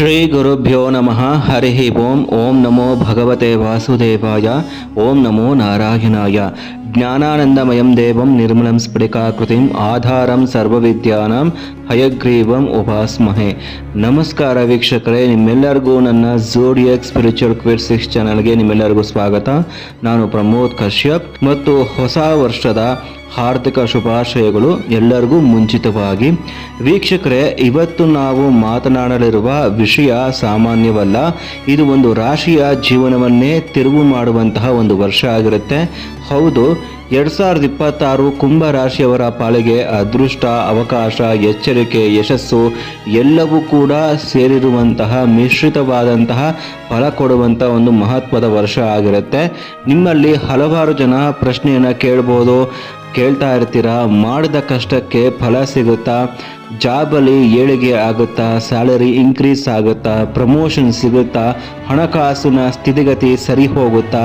ಶ್ರೀ ಗುರುಭ್ಯೋ ನಮಃ. ಹರಿ ಓಂ. ಓಂ ನಮೋ ಭಗವತೆ ವಾಸುದೇವಾಯ. ಓಂ ನಮೋ ನಾರಾಯಣಾಯ. ಜ್ಞಾನಾನಂದಮಯಂ ದೇವಂ ನಿರ್ಮಲಂ ಸ್ಫಟಿಕಾಕೃತಿಂ ಆಧಾರಂ ಸರ್ವವಿದ್ಯಾನಾಂ ಹಯಗ್ರೀವಂ ಉಪಾಸ್ಮಹೆ. ನಮಸ್ಕಾರ ವೀಕ್ಷಕರೇ, ನಿಮ್ಮೆಲ್ಲರಿಗೂ ನನ್ನ ಜೋಡಿಯಕ್ ಸ್ಪಿರಿಚುವಲ್ ಕ್ವಿಟ್ ಸಿಕ್ಸ್ ಚಾನಲ್ಗೆ ನಿಮ್ಮೆಲ್ಲರಿಗೂ ಸ್ವಾಗತ. ನಾನು ಪ್ರಮೋದ್ ಕಶ್ಯಪ್ ಮತ್ತು ಹೊಸ ವರ್ಷದ ಹಾರ್ದಿಕ ಶುಭಾಶಯಗಳು ಎಲ್ಲರಿಗೂ ಮುಂಚಿತವಾಗಿ. ವೀಕ್ಷಕರೇ, ಇವತ್ತು ನಾವು ಮಾತನಾಡಲಿರುವ ವಿಷಯ ಸಾಮಾನ್ಯವಲ್ಲ. ಇದು ಒಂದು ರಾಶಿಯ ಜೀವನವನ್ನೇ ತಿರುವು ಮಾಡುವಂತಹ ಒಂದು ವರ್ಷ ಆಗಿರುತ್ತೆ. ಹೌದು, ಎರಡು ಸಾವಿರದ ಇಪ್ಪತ್ತಾರು ಕುಂಭ ರಾಶಿಯವರ ಪಾಲಿಗೆ ಅದೃಷ್ಟ, ಅವಕಾಶ, ಎಚ್ಚರಿಕೆ, ಯಶಸ್ಸು ಎಲ್ಲವೂ ಕೂಡ ಸೇರಿರುವಂತಹ ಮಿಶ್ರಿತವಾದಂತಹ ಫಲ ಕೊಡುವಂಥ ಒಂದು ಮಹತ್ವದ ವರ್ಷ ಆಗಿರುತ್ತೆ. ನಿಮ್ಮಲ್ಲಿ ಹಲವಾರು ಜನ ಪ್ರಶ್ನೆಯನ್ನು ಕೇಳ್ಬೋದು. ಕೇಳ್ತಾ ಇರ್ತೀರಾ? ಮಾಡಿದ ಕಷ್ಟಕ್ಕೆ ಫಲ ಸಿಗುತ್ತಾ? ಜಾಬಲ್ಲಿ ಏಳಿಗೆ ಆಗುತ್ತಾ? ಸ್ಯಾಲರಿ ಇನ್ಕ್ರೀಸ್ ಆಗುತ್ತಾ? ಪ್ರಮೋಷನ್ ಸಿಗುತ್ತಾ? ಹಣಕಾಸಿನ ಸ್ಥಿತಿಗತಿ ಸರಿ ಹೋಗುತ್ತಾ?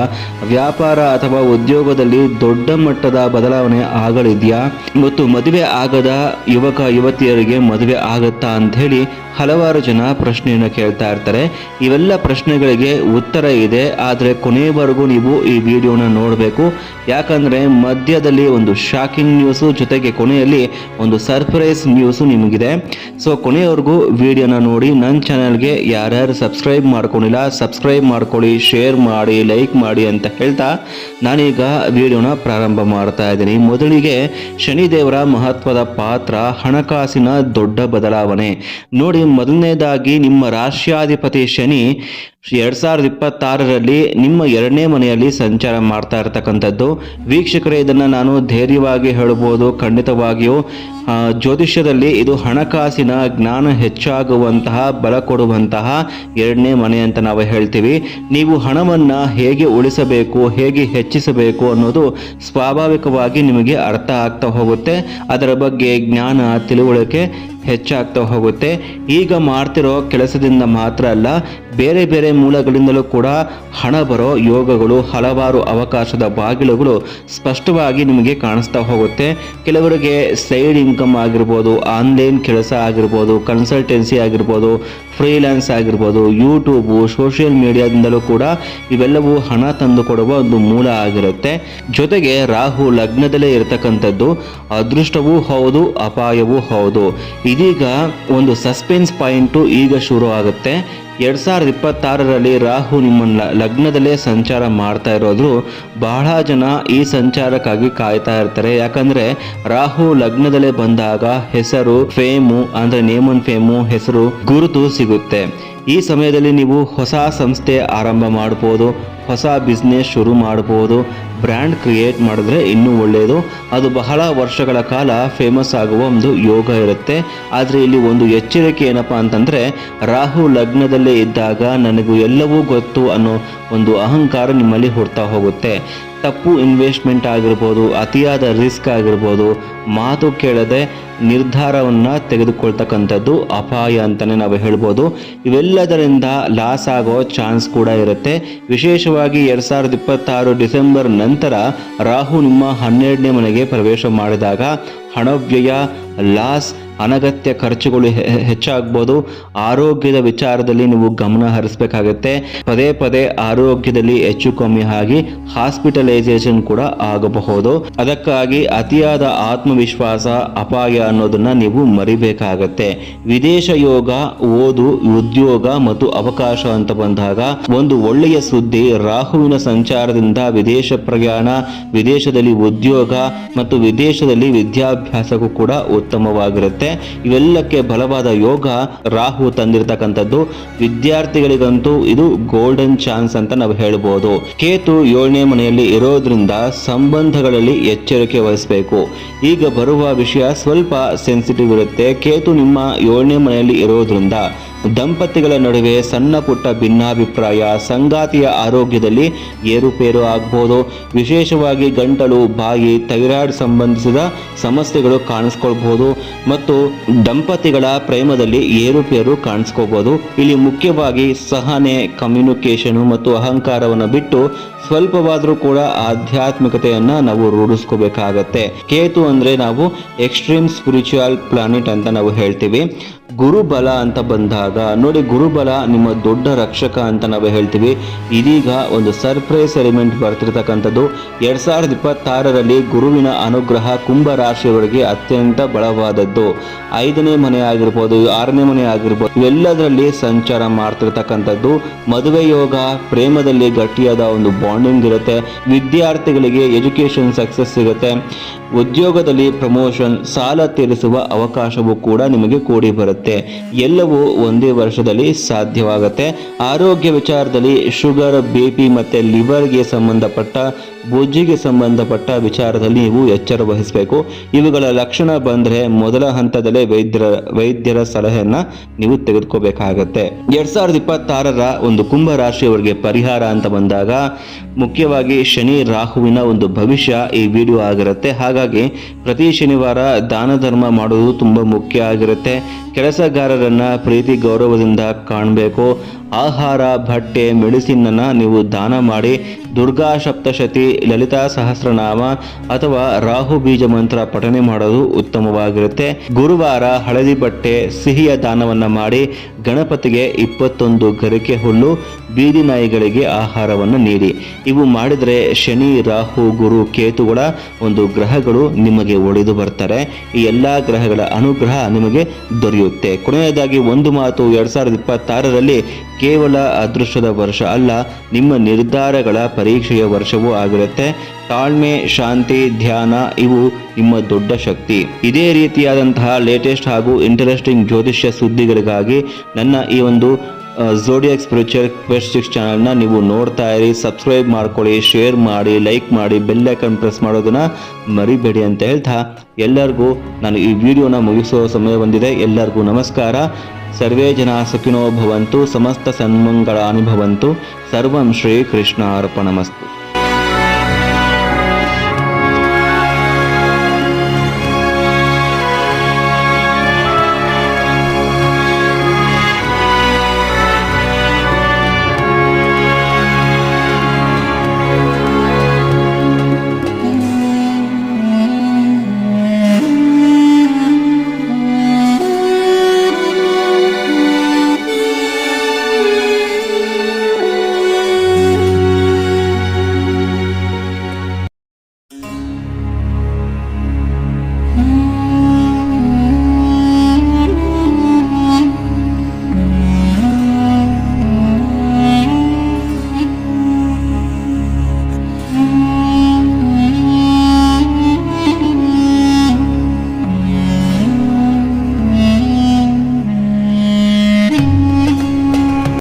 ವ್ಯಾಪಾರ ಅಥವಾ ಉದ್ಯೋಗದಲ್ಲಿ ದೊಡ್ಡ ಮಟ್ಟದ ಬದಲಾವಣೆ ಆಗಲಿದೆಯಾ? ಮತ್ತು ಮದುವೆ ಆಗದ ಯುವಕ ಯುವತಿಯರಿಗೆ ಮದುವೆ ಆಗುತ್ತಾ ಅಂಥೇಳಿ ಹಲವಾರು ಜನ ಪ್ರಶ್ನೆಯನ್ನು ಕೇಳ್ತಾ ಇರ್ತಾರೆ. ಇವೆಲ್ಲ ಪ್ರಶ್ನೆಗಳಿಗೆ ಉತ್ತರ ಇದೆ. ಆದರೆ ಕೊನೆಯವರೆಗೂ ನೀವು ಈ ವಿಡಿಯೋನ ನೋಡಬೇಕು. ಯಾಕಂದರೆ ಮಧ್ಯದಲ್ಲಿ ಒಂದು ಶಾಕಿಂಗ್ ನ್ಯೂಸು ಜೊತೆಗೆ ಕೊನೆಯಲ್ಲಿ ಒಂದು ಸರ್ಪ್ರೈಸ್ ನ್ಯೂಸು ನಿಮಗಿದೆ. ಸೊ ಕೊನೆಯವರೆಗೂ ವಿಡಿಯೋನ ನೋಡಿ. ನನ್ನ ಚಾನಲ್ಗೆ ಯಾರ್ಯಾರು ಸಬ್ಸ್ಕ್ರೈಬ್ ಮಾಡ್ಕೊಂಡಿಲ್ಲ ಸಬ್ಸ್ಕ್ರೈಬ್ ಮಾಡ್ಕೊಳ್ಳಿ ಶೇರ್ ಮಾಡಿ ಲೈಕ್ ಮಾಡಿ ಅಂತ ಹೇಳ್ತಾ ನಾನೀಗ ವಿಡಿಯೋನ ಪ್ರಾರಂಭ ಮಾಡ್ತಾ ಇದ್ದೀನಿ. ಮೊದಲಿಗೆ ಶನಿದೇವರ ಮಹತ್ವದ ಪಾತ್ರ ಹಣಕಾಸಿನ ದೊಡ್ಡ ಬದಲಾವಣೆ. ನೋಡಿ ಮೊದಲನೇದಾಗಿ ನಿಮ್ಮ ರಾಷ್ಟ್ರಾಧಿಪತಿ ಶನಿ ಎರಡ್ ಸಾವಿರದ ಇಪ್ಪತ್ತಾರರಲ್ಲಿ ನಿಮ್ಮ ಎರಡನೇ ಮನೆಯಲ್ಲಿ ಸಂಚಾರ ಮಾಡ್ತಾ ಇರತಕ್ಕಂಥದ್ದು. ವೀಕ್ಷಕರೇ, ಇದನ್ನು ನಾನು ಧೈರ್ಯವಾಗಿ ಹೇಳ್ಬೋದು ಖಂಡಿತವಾಗಿಯೂ ಜ್ಯೋತಿಷ್ಯದಲ್ಲಿ ಇದು ಹಣಕಾಸಿನ ಜ್ಞಾನ ಹೆಚ್ಚಾಗುವಂತಹ, ಬಲ ಕೊಡುವಂತಹ ಎರಡನೇ ಮನೆ ಅಂತ ನಾವು ಹೇಳ್ತೀವಿ. ನೀವು ಹಣವನ್ನು ಹೇಗೆ ಉಳಿಸಬೇಕು, ಹೇಗೆ ಹೆಚ್ಚಿಸಬೇಕು ಅನ್ನೋದು ಸ್ವಾಭಾವಿಕವಾಗಿ ನಿಮಗೆ ಅರ್ಥ ಆಗ್ತಾ ಹೋಗುತ್ತೆ. ಅದರ ಬಗ್ಗೆ ಜ್ಞಾನ, ತಿಳುವಳಿಕೆ ಹೆಚ್ಚಾಗ್ತಾ ಹೋಗುತ್ತೆ. ಈಗ ಮಾಡ್ತಿರೋ ಕೆಲಸದಿಂದ ಮಾತ್ರ ಅಲ್ಲ ಬೇರೆ ಬೇರೆ ಮೂಲಗಳಿಂದಲೂ ಕೂಡ ಹಣ ಬರೋ ಯೋಗಗಳು, ಹಲವಾರು ಅವಕಾಶದ ಬಾಗಿಲುಗಳು ಸ್ಪಷ್ಟವಾಗಿ ನಿಮಗೆ ಕಾಣಿಸ್ತಾ ಹೋಗುತ್ತೆ. ಕೆಲವರಿಗೆ ಸೈಡ್ ಇನ್ಕಮ್ ಆಗಿರ್ಬೋದು, ಆನ್ಲೈನ್ ಕೆಲಸ ಆಗಿರ್ಬೋದು, ಕನ್ಸಲ್ಟೆನ್ಸಿ ಆಗಿರ್ಬೋದು ಫ್ರೀಲ್ಯಾನ್ಸ್ ಆಗಿರ್ಬೋದು, ಯೂಟ್ಯೂಬು, ಸೋಷಿಯಲ್ ಮೀಡಿಯಾದಿಂದಲೂ ಕೂಡ ಇವೆಲ್ಲವೂ ಹಣ ತಂದು ಕೊಡುವ ಒಂದು ಮೂಲ ಆಗಿರುತ್ತೆ. ಜೊತೆಗೆ ರಾಹು ಲಗ್ನದಲ್ಲೇ ಇರತಕ್ಕಂಥದ್ದು, ಅದೃಷ್ಟವೂ ಹೌದು, ಅಪಾಯವೂ ಹೌದು. ಇದೀಗ ಒಂದು ಸಸ್ಪೆನ್ಸ್ ಪಾಯಿಂಟು ಈಗ ಶುರು ಆಗುತ್ತೆ. ಎರಡು ಸಾವಿರದ ಇಪ್ಪತ್ತಾರರಲ್ಲಿ ರಾಹು ನಿಮ್ಮ ಲಗ್ನದಲ್ಲೇ ಸಂಚಾರ ಮಾಡ್ತಾ ಇರೋದ್ರು. ಬಹಳ ಜನ ಈ ಸಂಚಾರಕ್ಕಾಗಿ ಕಾಯ್ತಾ ಇರ್ತಾರೆ. ಯಾಕಂದ್ರೆ ರಾಹು ಲಗ್ನದಲ್ಲೇ ಬಂದಾಗ ಹೆಸರು, ಫೇಮು, ಅಂದ್ರೆ ನೇಮ್ ಅಂಡ್ ಫೇಮು, ಹೆಸರು ಗುರುತು ಸಿಗುತ್ತೆ. ಈ ಸಮಯದಲ್ಲಿ ನೀವು ಹೊಸ ಸಂಸ್ಥೆ ಆರಂಭ ಮಾಡ್ಬೋದು, ಹೊಸ ಬಿಸ್ನೆಸ್ ಶುರು ಮಾಡ್ಬೋದು. ಬ್ರ್ಯಾಂಡ್ ಕ್ರಿಯೇಟ್ ಮಾಡಿದ್ರೆ ಇನ್ನೂ ಒಳ್ಳೆಯದು ಅದು ಬಹಳ ವರ್ಷಗಳ ಕಾಲ ಫೇಮಸ್ ಆಗುವ ಒಂದು ಯೋಗ ಇರುತ್ತೆ. ಆದರೆ ಇಲ್ಲಿ ಒಂದು ಎಚ್ಚರಿಕೆ ಏನಪ್ಪ ಅಂತಂದರೆ, ರಾಹು ಲಗ್ನದಲ್ಲೇ ಇದ್ದಾಗ ನನಗೂ ಎಲ್ಲವೂ ಗೊತ್ತು ಅನ್ನೋ ಒಂದು ಅಹಂಕಾರ ನಿಮ್ಮಲ್ಲಿ ಹುಡ್ತಾ ಹೋಗುತ್ತೆ. ತಪ್ಪು ಇನ್ವೆಸ್ಟ್ಮೆಂಟ್ ಆಗಿರ್ಬೋದು, ಅತಿಯಾದ ರಿಸ್ಕ್ ಆಗಿರ್ಬೋದು, ಮಾತು ಕೇಳದೆ ನಿರ್ಧಾರವನ್ನು ತೆಗೆದುಕೊಳ್ತಕ್ಕಂಥದ್ದು ಅಪಾಯ ಅಂತಲೇ ನಾವು ಹೇಳ್ಬೋದು. ಇವೆಲ್ಲದರಿಂದ ಲಾಸ್ ಆಗೋ ಚಾನ್ಸ್ ಕೂಡ ಇರುತ್ತೆ. ವಿಶೇಷವಾಗಿ ಎರಡು ಸಾವಿರದ ಇಪ್ಪತ್ತಾರು ಡಿಸೆಂಬರ್ ನಂತರ ರಾಹು ನಿಮ್ಮ ಹನ್ನೆರಡನೇ ಮನೆಗೆ ಪ್ರವೇಶ ಮಾಡಿದಾಗ ಹಣವ್ಯಯ ಲಾಸ್, ಅನಗತ್ಯ ಖರ್ಚುಗಳು ಹೆಚ್ಚಾಗ್ಬೋದು. ಆರೋಗ್ಯದ ವಿಚಾರದಲ್ಲಿ ನೀವು ಗಮನ ಹರಿಸಬೇಕಾಗತ್ತೆ. ಪದೇ ಪದೇ ಆರೋಗ್ಯದಲ್ಲಿ ಹೆಚ್ಚು ಕಮ್ಮಿ ಆಗಿ ಹಾಸ್ಪಿಟಲೈಸೇಷನ್ ಕೂಡ ಆಗಬಹುದು. ಅದಕ್ಕಾಗಿ ಅತಿಯಾದ ಆತ್ಮವಿಶ್ವಾಸ, ಅಪಾಯ ಅನ್ನೋದನ್ನ ನೀವು ಮರಿಬೇಕಾಗತ್ತೆ. ವಿದೇಶ ಯೋಗ, ಓದು, ಉದ್ಯೋಗ ಮತ್ತು ಅವಕಾಶ ಅಂತ ಬಂದಾಗ ಒಂದು ಒಳ್ಳೆಯ ಸುದ್ದಿ ರಾಹುವಿನ ಸಂಚಾರದಿಂದ ವಿದೇಶ ಪ್ರಯಾಣ, ವಿದೇಶದಲ್ಲಿ ಉದ್ಯೋಗ ಮತ್ತು ವಿದೇಶದಲ್ಲಿ ವಿದ್ಯಾಭ್ಯಾಸಕ್ಕೂ ಕೂಡ ಉತ್ತಮವಾಗಿರುತ್ತೆ. ಇವೆಲ್ಲಕ್ಕೆ ಬಲವಾದ ಯೋಗ ರಾಹು ತಂದಿರತಕ್ಕಂಥದ್ದು. ವಿದ್ಯಾರ್ಥಿಗಳಿಗಂತೂ ಇದು ಗೋಲ್ಡನ್ ಚಾನ್ಸ್ ಅಂತ ನಾವು ಹೇಳ್ಬೋದು. ಕೇತು ಏಳನೇ ಮನೆಯಲ್ಲಿ ಇರೋದ್ರಿಂದ ಸಂಬಂಧಗಳಲ್ಲಿ ಎಚ್ಚರಿಕೆ ವಹಿಸಬೇಕು. ಈಗ ಬರುವ ವಿಷಯ ಸ್ವಲ್ಪ ಸೆನ್ಸಿಟಿವ್ ಇರುತ್ತೆ. ಕೇತು ನಿಮ್ಮ ಏಳನೇ ಮನೆಯಲ್ಲಿ ಇರೋದ್ರಿಂದ ದಂಪತಿಗಳ ನಡುವೆ ಸಣ್ಣ ಪುಟ್ಟ ಭಿನ್ನಾಭಿಪ್ರಾಯ, ಸಂಗಾತಿಯ ಆರೋಗ್ಯದಲ್ಲಿ ಏರುಪೇರು ಆಗ್ಬೋದು. ವಿಶೇಷವಾಗಿ ಗಂಟಲು, ಬಾಯಿ, ಥೈರಾಯ್ಡ್ ಸಂಬಂಧಿಸಿದ ಸಮಸ್ಯೆಗಳು ಕಾಣಿಸ್ಕೊಳ್ಬಹುದು ಮತ್ತು ದಂಪತಿಗಳ ಪ್ರೇಮದಲ್ಲಿ ಏರುಪೇರು ಕಾಣಿಸ್ಕೋಬಹುದು ಇಲ್ಲಿ ಮುಖ್ಯವಾಗಿ ಸಹನೆ ಕಮ್ಯುನಿಕೇಶನ್ ಮತ್ತು ಅಹಂಕಾರವನ್ನು ಬಿಟ್ಟು ಸ್ವಲ್ಪವಾದರೂ ಕೂಡ ಆಧ್ಯಾತ್ಮಿಕತೆಯನ್ನು ನಾವು ರೂಢಿಸ್ಕೋಬೇಕಾಗತ್ತೆ. ಕೇತು ಅಂದ್ರೆ ನಾವು ಎಕ್ಸ್ಟ್ರೀಮ್ ಸ್ಪಿರಿಚುವಲ್ ಪ್ಲಾನೆಟ್ ಅಂತ ನಾವು ಹೇಳ್ತೀವಿ. ಗುರುಬಲ ಅಂತ ಬಂದಾಗ, ನೋಡಿ ಗುರುಬಲ ನಿಮ್ಮ ದೊಡ್ಡ ರಕ್ಷಕ ಅಂತ ನಾವು ಹೇಳ್ತೀವಿ. ಇದೀಗ ಒಂದು ಸರ್ಪ್ರೈಸ್ ಎಲಿಮೆಂಟ್ ಬರ್ತಿರ್ತಕ್ಕಂಥದ್ದು. ಎರಡು ಸಾವಿರದ ಇಪ್ಪತ್ತಾರರಲ್ಲಿ ಗುರುವಿನ ಅನುಗ್ರಹ ಕುಂಭ ರಾಶಿಯವರಿಗೆ ಅತ್ಯಂತ ಬಲವಾದದ್ದು. ಐದನೇ ಮನೆ ಆಗಿರ್ಬೋದು, ಆರನೇ ಮನೆ ಆಗಿರ್ಬೋದು, ಇವೆಲ್ಲದರಲ್ಲಿ ಸಂಚಾರ ಮಾಡ್ತಿರ್ತಕ್ಕಂಥದ್ದು. ಮದುವೆ ಯೋಗ ಪ್ರೇಮದಲ್ಲಿ ಗಟ್ಟಿಯಾದ ಒಂದು ಬಾಂಡಿಂಗ್ ಇರುತ್ತೆ. ವಿದ್ಯಾರ್ಥಿಗಳಿಗೆ ಎಜುಕೇಶನ್ ಸಕ್ಸಸ್ ಸಿಗುತ್ತೆ. ಉದ್ಯೋಗದಲ್ಲಿ ಪ್ರಮೋಷನ್ ಸಾಲ ತೀರಿಸುವ ಅವಕಾಶವೂ ಕೂಡ ನಿಮಗೆ ಕೂಡಿ ಬರುತ್ತೆ. ಎಲ್ಲವೂ ಒಂದೇ ವರ್ಷದಲ್ಲಿ ಸಾಧ್ಯವಾಗುತ್ತೆ. ಆರೋಗ್ಯ ವಿಚಾರದಲ್ಲಿ ಶುಗರ್, ಬಿ ಪಿ ಮತ್ತು ಲಿವರ್ಗೆ ಸಂಬಂಧಪಟ್ಟ ಬೊಜ್ಜಿಗೆ ಸಂಬಂಧಪಟ್ಟ ವಿಚಾರದಲ್ಲಿ ನೀವು ಎಚ್ಚರ ವಹಿಸಬೇಕು. ಇವುಗಳ ಲಕ್ಷಣ ಬಂದರೆ ಮೊದಲ ಹಂತದಲ್ಲೇ ವೈದ್ಯರ ವೈದ್ಯರ ಸಲಹೆಯನ್ನ ನೀವು ತೆಗೆದುಕೋಬೇಕಾಗತ್ತೆ. ಎರಡ್ ಸಾವಿರದ ಇಪ್ಪತ್ತಾರರ ಒಂದು ಕುಂಭ ರಾಶಿಯವರಿಗೆ ಪರಿಹಾರ ಅಂತ ಬಂದಾಗ, ಮುಖ್ಯವಾಗಿ ಶನಿ ರಾಹುವಿನ ಒಂದು ಭವಿಷ್ಯ ಈ ವಿಡಿಯೋ ಆಗಿರುತ್ತೆ. ಹಾಗಾಗಿ ಪ್ರತಿ ಶನಿವಾರ ದಾನ ಧರ್ಮ ಮಾಡುವುದು ತುಂಬ ಮುಖ್ಯ ಆಗಿರುತ್ತೆ. ಕೆಲಸಗಾರರನ್ನ ಪ್ರೀತಿ ಗೌರವದಿಂದ ಕಾಣಬೇಕು. ಆಹಾರ, ಬಟ್ಟೆ ಮೆಡಿಸಿನ್ನನ್ನು ನೀವು ದಾನ ಮಾಡಿ ದುರ್ಗಾ ಸಪ್ತಶತಿ, ಲಲಿತಾ ಸಹಸ್ರನಾಮ ಅಥವಾ ರಾಹು ಬೀಜ ಮಂತ್ರ ಪಠನೆ ಮಾಡೋದು ಉತ್ತಮವಾಗಿರುತ್ತೆ. ಗುರುವಾರ ಹಳದಿ ಬಟ್ಟೆ, ಸಿಹಿಯ ದಾನವನ್ನ ಮಾಡಿ ಗಣಪತಿಗೆ ಇಪ್ಪತ್ತೊಂದು ಗರಿಕೆ ಹುಲ್ಲು, ಬೀದಿ ನಾಯಿಗಳಿಗೆ ಆಹಾರವನ್ನು ನೀಡಿ. ಇವು ಮಾಡಿದರೆ ಶನಿ, ರಾಹು, ಗುರು, ಕೇತುಗಳ ಒಂದು ಗ್ರಹಗಳು ನಿಮಗೆ ಒಡೆದು ಬರ್ತಾರೆ. ಈ ಎಲ್ಲ ಗ್ರಹಗಳ ಅನುಗ್ರಹ ನಿಮಗೆ ದೊರೆಯುತ್ತೆ. ಕೊನೆಯದಾಗಿ ಒಂದು ಮಾತು, ಎರಡ್ ಸಾವಿರದ ಇಪ್ಪತ್ತಾರರಲ್ಲಿ ಕೇವಲ ಅದೃಷ್ಟದ ವರ್ಷ ಅಲ್ಲ, ನಿಮ್ಮ ನಿರ್ಧಾರಗಳ ಪರೀಕ್ಷೆಯ ವರ್ಷವೂ ಆಗಿರುತ್ತೆ. ತಾಳ್ಮೆ, ಶಾಂತಿ, ಧ್ಯಾನ ಇವು ನಿಮ್ಮ ದೊಡ್ಡ ಶಕ್ತಿ. ಇದೇ ರೀತಿಯಾದಂತಹ ಲೇಟೆಸ್ಟ್ ಹಾಗೂ ಇಂಟರೆಸ್ಟಿಂಗ್ ಜ್ಯೋತಿಷ್ಯ ಸುದ್ದಿಗಳಿಗಾಗಿ ನನ್ನ ಈ ಒಂದು ಜೋಡಿಯಕ್ ಸ್ಪಿರಿಚುವಲ್ ಕ್ವೆಸ್ಟ್ ಸಿಕ್ಸ್ ಚಾನಲ್ನ ನೀವು ನೋಡ್ತಾ ಇರಿ ಸಬ್ಸ್ಕ್ರೈಬ್ ಮಾಡ್ಕೊಳ್ಳಿ ಶೇರ್ ಮಾಡಿ ಲೈಕ್ ಮಾಡಿ ಬೆಲ್ ಪ್ರೆಸ್ ಮಾಡೋದನ್ನು ಮರಿಬೇಡಿ ಅಂತ ಹೇಳ್ತಾ ಎಲ್ಲರಿಗೂ ನಾನು ಈ ವಿಡಿಯೋನ ಮುಗಿಸುವ ಸಮಯ ಬಂದಿದೆ. ಎಲ್ಲರಿಗೂ ನಮಸ್ಕಾರ. ಸರ್ವೇ ಜನ ಸುಖಿನೋ ಭವಂತು, ಸಮಸ್ತ ಸನ್ಮಂಗಳ ಅನುಭವಂತು ಸರ್ವಂ ಶ್ರೀ ಕೃಷ್ಣ ಅರ್ಪಣಮಸ್ತು